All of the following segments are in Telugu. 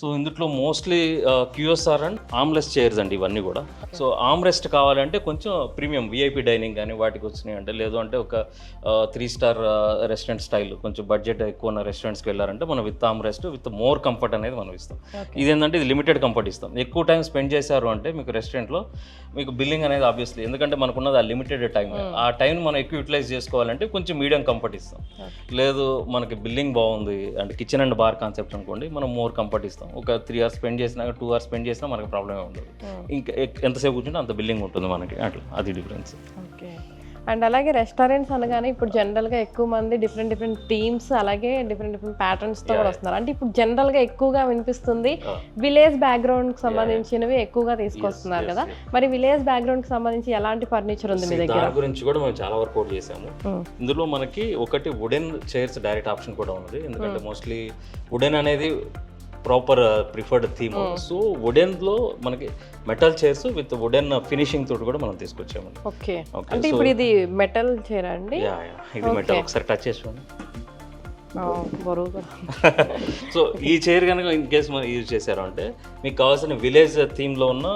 సో ఇందులో mostly QSR and armless chairs అండి ఇవన్నీ కూడా. సో ఆమ్ రెస్ట్ కావాలంటే కొంచెం ప్రీమియం విఐపి డైనింగ్ కానీ వాటికి వచ్చినాయి అంటే లేదు అంటే ఒక త్రీ స్టార్ రెస్టారెంట్ స్టైల్ కొంచెం బడ్జెట్ ఎక్కువ ఉన్న రెస్టారెంట్స్కి వెళ్ళారంటే మనం with arm rest with more comfort అనేది మనం ఇస్తాం. ఇదేంటంటే ఇది లిమిటెడ్ కంఫర్ట్ ఇస్తాం. ఎక్కువ టైం స్పెండ్ చేశారు అంటే మీకు రెస్టారెంట్లో మీకు బిల్లింగ్ అనేది ఆబ్వియస్లీ ఎందుకంటే మనకున్నది ఆ లిమిటెడ్ టైం ఆ టైం మనం ఎక్కువ యూటిలైజ్ చేసుకోవాలంటే కొంచెం మీడియం కంఫర్ట్ ఇస్తాం. లేదు మనకి బిల్లింగ్ బాగుంది అంటే కిచెన్ అండ్ బార్ కాన్సెప్ట్ అనుకోండి మనం మోర్ కంఫర్ట్ ఇస్తాం. ఒక త్రీ అవర్స్ స్పెండ్ చేసినా టూ అవర్స్ స్పెండ్ చేసినా మనకి ప్రాబ్లమే ఉండదు. ఇంకా ఎక్- ఎంతసేపు కూర్చుంటే అంత బిల్లింగ్ ఉంటుంది మనకి. అట్లా అది డిఫరెన్స్ ఓకే అండ్ అలాగే రెస్టారెంట్స్ అనగానే ఇప్పుడు జనరల్గా ఎక్కువ మంది డిఫరెంట్ డిఫరెంట్ థీమ్స్ అలాగే డిఫరెంట్ డిఫరెంట్ ప్యాటర్న్స్తో కూడా వస్తున్నారు. అంటే ఇప్పుడు జనరల్గా ఎక్కువగా వినిపిస్తుంది విలేజ్ బ్యాక్గ్రౌండ్కి సంబంధించినవి ఎక్కువగా తీసుకొస్తున్నారు కదా. మరి విలేజ్ బ్యాక్గ్రౌండ్కి సంబంధించి ఎలాంటి ఫర్నిచర్ ఉంది మీ దగ్గర? గురించి కూడా మేము చాలా వర్కౌట్ చేసాము Hmm. ఇందులో మనకి ఒకటి వుడెన్ చైర్స్ డైరెక్ట్ ఆప్షన్ కూడా ఉంది ఎందుకంటే మోస్ట్లీ వుడెన్ అనేది ప్రాపర్ ప్రిఫర్డ్ థీమ్ సో వుడెన్లో మనకి metal chairs with wooden finishing తోటి కూడా మనం తీసుకొచ్చాము ఓకే అంటే ఇప్పుడు ఇది మెటల్ చైర్ అండి? ఇది మెటల్ ఒకసారి టచ్ చేసుకోండి సో ఈ చైర్ కనుక ఇన్ కేస్ మనం యూజ్ చేశారు అంటే మీకు కావాల్సిన విలేజ్ థీమ్లో ఉన్న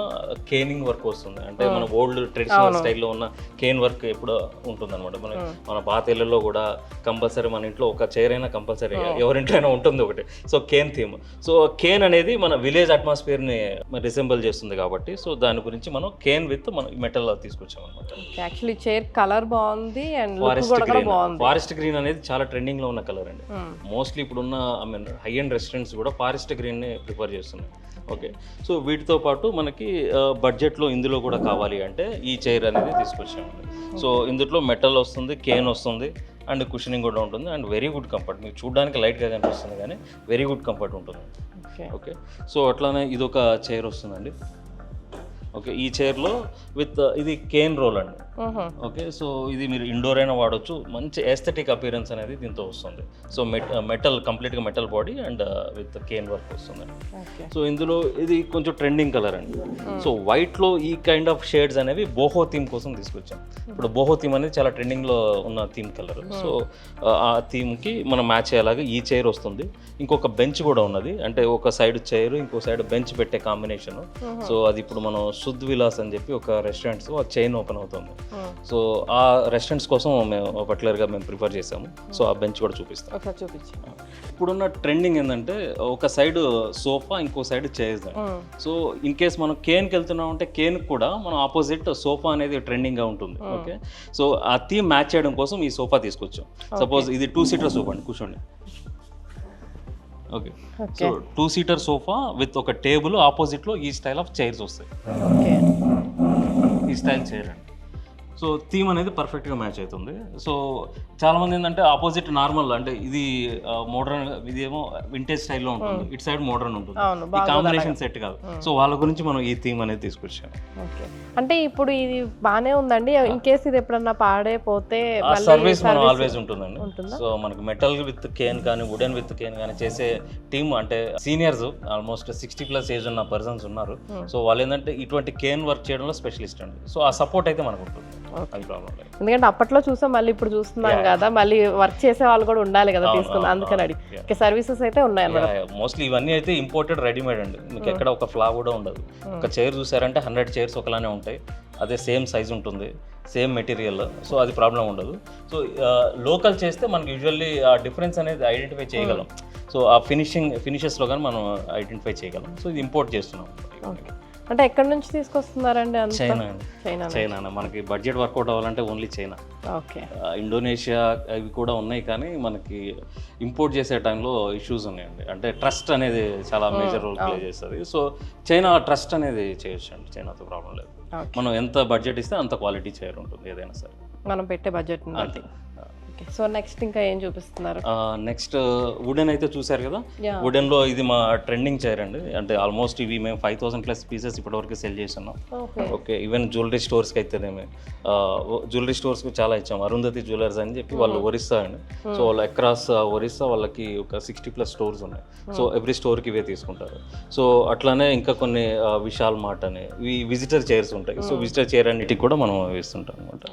కేనింగ్ వర్క్ వస్తుంది. అంటే మన ఓల్డ్ ట్రెడిషనల్ స్టైల్లో ఉన్న కేన్ వర్క్ ఎప్పుడు ఉంటుంది అనమాట మన మన పాత ఇళ్ళలో కూడా కంపల్సరీ మన ఇంట్లో ఒక చైర్ అయినా కంపల్సరీ ఎవరింట్లో అయినా ఉంటుంది ఒకటి. So cane theme. So cane అనేది మన విలేజ్ అట్మాస్ఫియర్ని రిసెంబుల్ చేస్తుంది కాబట్టి సో దాని గురించి మనం కేన్ విత్ మనం మెటల్ తీసుకొచ్చాం అనమాట యాక్చువల్లీ చైర్ కలర్ బాగుంది అండ్ ఫారెస్ట్ గ్రీన్. బాగుంది. ఫారెస్ట్ గ్రీన్ అనేది చాలా ట్రెండింగ్లో ఉన్న కలర్ అండి. మోస్ట్లీ ఇప్పుడున్న I mean high end restaurants కూడా ఫారెస్ట్ గ్రీన్ ప్రిఫర్ చేస్తున్నాయి. ఓకే సో వీటితో పాటు మనకి బడ్జెట్లో ఇందులో కూడా కావాలి అంటే ఈ చైర్ అనేది తీసుకొచ్చామండి. సో ఇందులో మెటల్ వస్తుంది కేన్ వస్తుంది అండ్ కుషనింగ్ కూడా ఉంటుంది అండ్ వెరీ గుడ్ కంఫర్ట్ మీకు చూడడానికి లైట్గా కనిపిస్తుంది కానీ వెరీ గుడ్ కంఫర్ట్ ఉంటుంది. ఓకే సో అట్లానే ఇది ఒక చైర్ వస్తుందండి. ఓకే ఈ చైర్లో విత్ ఇది కేన్ రోల్ అండి. ఓకే సో ఇది మీరు ఇండోర్ అయినా వాడొచ్చు. మంచి ఎస్థెటిక్ అపియరెన్స్ అనేది దీంతో వస్తుంది. సో మెట్ మెటల్ కంప్లీట్గా metal body and with cane work వస్తుంది. సో ఇందులో ఇది కొంచెం ట్రెండింగ్ కలర్ అండి. సో వైట్లో ఈ కైండ్ ఆఫ్ షేడ్స్ అనేవి బోహో థీమ్ కోసం తీసుకొచ్చాం. ఇప్పుడు బోహో థీమ్ అనేది చాలా ట్రెండింగ్లో ఉన్న థీమ్ కలర్ సో ఆ థీమ్కి మనం మ్యాచ్ అయ్యేలాగా ఈ చైర్ వస్తుంది. ఇంకొక బెంచ్ కూడా ఉన్నది. అంటే ఒక సైడ్ చైర్ ఇంకో సైడ్ బెంచ్ పెట్టే కాంబినేషన్ సో అది ఇప్పుడు మనం శుద్ధ్ విలాస్ అని చెప్పి ఒక రెస్టారెంట్స్ ఆ చైన్ ఓపెన్ అవుతుంది. సో ఆ రెస్టారెంట్స్ కోసం మేము పర్టికులర్గా మేము ప్రిఫర్ చేసాము సో ఆ బెంచ్ కూడా చూపిస్తాం. చూపించి. ఇప్పుడున్న ట్రెండింగ్ ఏంటంటే ఒక సైడ్ సోఫా ఇంకో side chairs so in case మనం కేన్కి వెళ్తున్నాం అంటే కేన్ కూడా మనం ఆపోజిట్ సోఫా అనేది ట్రెండింగ్గా ఉంటుంది. ఓకే? సో ఆ థీమ్ మ్యాచ్ చేయడం కోసం ఈ సోఫా తీసుకొచ్చాం. సపోజ్ ఇది టూ సీటర్ సోఫా అండి కూర్చోండి. Okay so two seater sofa with ఒక టేబుల్ ఆపోజిట్లో ఈ స్టైల్ ఆఫ్ చైర్స్ వస్తాయి. ఓకే ఈ స్టైల్ చైర్ అండి. సో థీమ్ అనేది పర్ఫెక్ట్గా మ్యాచ్ అవుతుంది. సో చాలా మంది ఏంటంటే ఆపోజిట్ నార్మల్ అంటే ఇది మోడర్న్ ఇది ఏమో వింటేజ్ స్టైల్లో ఉంటుంది. ఇటు సైడ్ మోడర్న్ ఉంటుంది. ఈ కాంబినేషన్ సెట్ కాదు. సో వాళ్ళ గురించి మనం ఈ థీమ్ అనేది తీసుకొచ్చాము. ఓకే. అంటే ఇప్పుడు ఇది బాగానే ఉందండి. ఇన్ కేస్ ఇది ఎప్పుడన్నా పాడైపోతే సర్వీస్ మనం ఆల్వేస్ ఉంటుందండి. ఉంటుందా? సో మనకి మెటల్ విత్ కేన్ కానీ వుడెన్ విత్ కేన్ కానీ చేసే టీమ్ అంటే seniors almost sixty plus age ఉన్న పర్సన్స్ ఉన్నారు. సో వాళ్ళు ఏంటంటే ఇటువంటి కేన్ వర్క్ చేయడంలో స్పెషలిస్ట్ అండి. సో ఆ సపోర్ట్ అయితే మనకు ఉంటుంది. అది ప్రాబ్లం లేదు ఎందుకంటే అప్పట్లో చూసాం మళ్ళీ ఇప్పుడు చూస్తున్నాం కదా మళ్ళీ వర్క్ చేసే వాళ్ళు కూడా ఉండాలి కదా తీసుకుందాం. అవును, అందుకని అడిగి. ఓకే సర్వీసెస్ అయితే ఉన్నాయి మోస్ట్లీ ఇవన్నీ అయితే ఇంపోర్టెడ్ రెడీమేడ్ అండి. మీకు ఎక్కడ ఒక ఫ్లా కూడా ఉండదు. ఒక చైర్ చూసారంటే హండ్రెడ్ చైర్స్ ఒకలానే ఉంటాయి. అదే సేమ్ సైజ్ ఉంటుంది. సేమ్ మెటీరియల్ సో అది ప్రాబ్లం ఉండదు. సో లోకల్ చేస్తే మనకి యూజువల్లీ ఆ డిఫరెన్స్ అనేది ఐడెంటిఫై చేయగలం. సో ఆ ఫినిషింగ్ ఫినిషెస్లో కానీ మనం ఐడెంటిఫై చేయగలం. సో ఇది ఇంపోర్ట్ చేస్తున్నాం. అంటే ఎక్కడి నుంచి తీసుకొస్తున్నారండి చైనా చైనా చైనా మనకి బడ్జెట్ వర్కౌట్ అవ్వాలంటే ఓన్లీ చైనా. ఓకే. ఇండోనేషియా అవి కూడా ఉన్నాయి కానీ మనకి ఇంపోర్ట్ చేసే టైంలో ఇష్యూస్ ఉన్నాయండి. అంటే ట్రస్ట్ అనేది చాలా మేజర్ రోల్ ప్లే చేస్తుంది. సో చైనా ట్రస్ట్ అనేది చేయొచ్చు అండి చైనాతో ప్రాబ్లం లేదు. మనం ఎంత బడ్జెట్ ఇస్తే అంత క్వాలిటీ చైర్ ఉంటుంది ఏదైనా సరే. మనం పెట్టే బడ్జెట్ ఓకే సో నెక్స్ట్ ఇంకా ఏం చూపిస్తున్నారు? నెక్స్ట్ వుడెన్ అయితే చూసారు కదా. వుడెన్లో ఇది మా ట్రెండింగ్ చైర్ అండి. అంటే ఆల్మోస్ట్ ఇవి మేము ఫైవ్ థౌసండ్ ప్లస్ పీసెస్ ఇప్పటివరకు సెల్ చేస్తున్నాం. ఓకే ఈవెన్ జ్యువెలరీ స్టోర్స్కి అయితేనేమి. జ్యువెలరీ స్టోర్స్కి చాలా ఇచ్చాం. అరుంధతి జ్యువెలర్స్ అని చెప్పి వాళ్ళు ఒరిస్సా అండి. సో వాళ్ళు అక్రాస్ ఒరిస్సా వాళ్ళకి ఒక సిక్స్టీ ప్లస్ స్టోర్స్ ఉన్నాయి. సో ఎవ్రీ స్టోర్కి ఇవే తీసుకుంటారు. సో అట్లానే ఇంకా కొన్ని విశాల్ మార్ట్ అని విజిటర్ చైర్స్ ఉంటాయి. సో విజిటర్ చైర్ అన్నిటికి కూడా మనం వేస్తుంటాం అనమాట